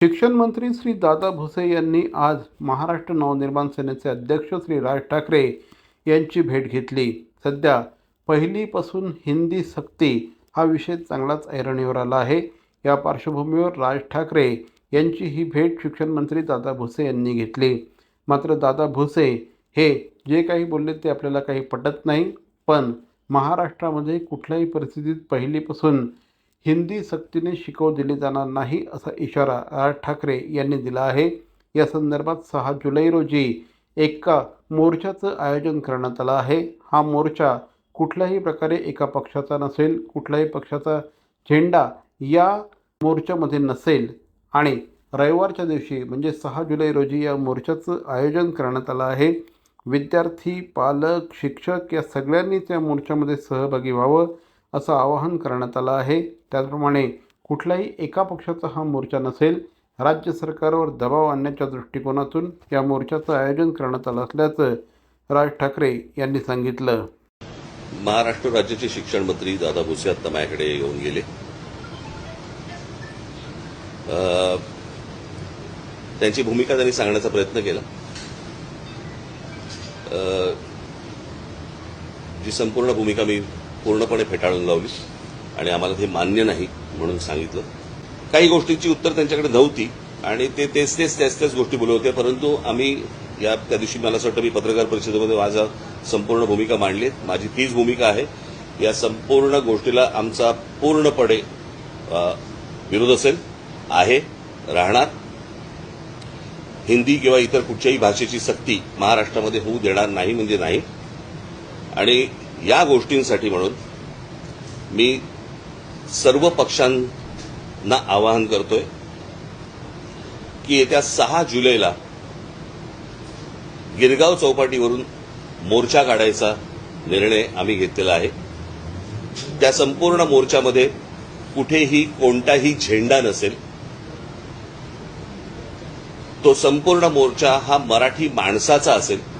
शिक्षण मंत्री श्री दादा भुसे यांनी आज महाराष्ट्र नवनिर्माण सेनेचे अध्यक्ष श्री राज ठाकरे यांची भेट घेतली. सध्या पहिलीपासून हिंदी सक्ती हा विषय चांगलाच ऐरणीवर आला आहे. या पार्श्वभूमीवर राज ठाकरे यांची ही भेट शिक्षण मंत्री दादा भुसे यांनी घेतली. मात्र दादा भुसे हे जे काही बोलले ते आपल्याला काही पटत नाही पण महाराष्ट्रामध्ये कुठल्याही परिस्थितीत पहिलीपासून हिंदी सक्तीने शिकवू दिली जाणार नाही असा इशारा राज ठाकरे यांनी दिला आहे. या संदर्भात सहा जुलै रोजी एका मोर्चाचं आयोजन करण्यात आलं आहे. हा मोर्चा कुठल्याही प्रकारे एका पक्षाचा नसेल कुठल्याही पक्षाचा झेंडा या मोर्चामध्ये नसेल आणि रविवारच्या दिवशी म्हणजे सहा जुलै रोजी या मोर्चाचं आयोजन करण्यात आलं आहे. विद्यार्थी पालक शिक्षक या सगळ्यांनी त्या मोर्चामध्ये सहभागी व्हावं. असं आवाहन करण्यात आलं आहे. त्याचप्रमाणे कुठल्याही एका पक्षाचा हा मोर्चा नसेल राज्य सरकारवर दबाव आणण्याच्या दृष्टिकोनातून या मोर्चाचं आयोजन करण्यात आलं असल्याचं राज ठाकरे यांनी सांगितलं. महाराष्ट्र राज्याचे शिक्षण मंत्री दादा भुसे आता माझ्याकडे येऊन गेले. त्यांची भूमिका त्यांनी सांगण्याचा प्रयत्न केला. जी संपूर्ण भूमिका मी पूर्णपणे फेटाळून लावली आणि आम्हाला हे मान्य नाही म्हणून सांगितलं. काही गोष्टींची उत्तर त्यांच्याकडे नव्हती. आणि ते तेच तेच त्याच त्याच गोष्टी बोलत होत्या परंतु आम्ही या त्या दिवशी मला असं वाटतं मी पत्रकार परिषदेमध्ये माझा संपूर्ण भूमिका मांडली माझी तीच भूमिका आहे. या संपूर्ण गोष्टीला आमचा पूर्णपणे विरोध असेल आहे राहणार. हिंदी किंवा इतर कुठच्याही भाषेची सक्ती महाराष्ट्रामध्ये होऊ देणार नाही म्हणजे नाही. आणि या गोष्टींसाठी म्हणून मी सर्व पक्षांना आवाहन करतोय की येत्या सहा जुलैला गिरगाव चौपाटीवरून मोर्चा काढायचा निर्णय आम्ही घेतलेला आहे. त्या संपूर्ण मोर्चामध्ये कुठेही कोणताही झेंडा नसेल. तो संपूर्ण मोर्चा हा मराठी माणसाचा असेल.